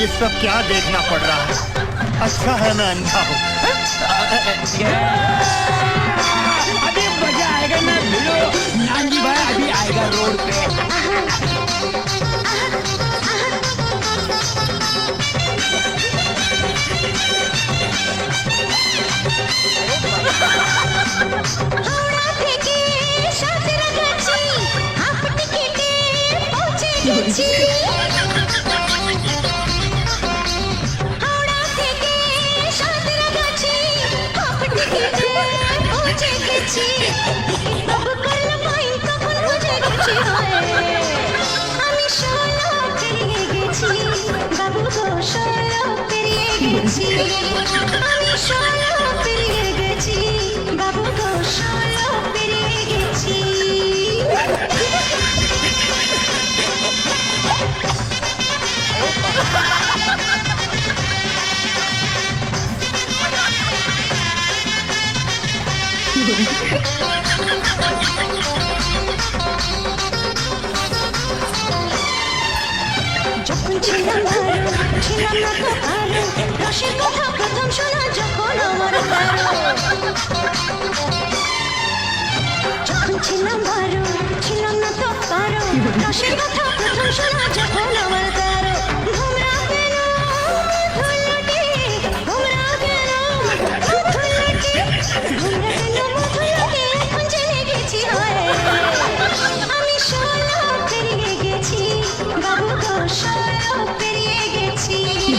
ये सब क्या देखना पड़ रहा है? अच्छा है मैं अंधा हूँ। अभी मज़ा आएगा ना भिड़ो। नानी भाई, अभी आएगा रोड पे। গেছি। আমি পেরিয়ে গেছি বাবু পেরিয়ে গেছি আমি পেরিয়ে যখন ছিলাম ছিলাম না তো ভালো রসের কথা প্রথম শোনা যখন আমার যখন ছিলাম ভালো ছিলাম না তো পারো রসের কথা প্রথম শোনা যখন আমার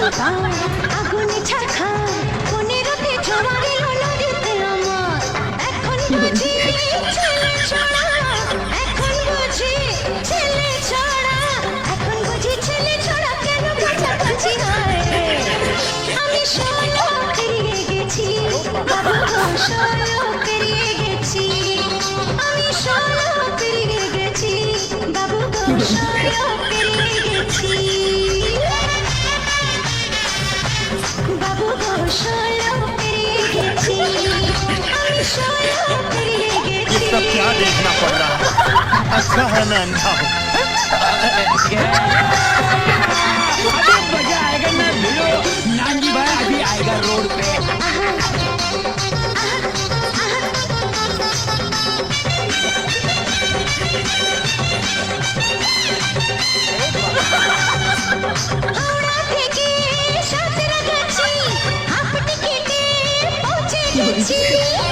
আগুনে ছাড়খা পনেরোতে নিতে আমার এখন এখন বুঝি ছেলে ছড়া এখন বুঝি ছেলে ছড়া গেছি বাবু পেরিয়ে গেছি আমি ये सब क्या देखना पड़ रहा है अच्छा है मैं अंधा हूँ अभी मजा आएगा ना भिड़ो नानी भाई अभी आएगा रोड पे Yeah.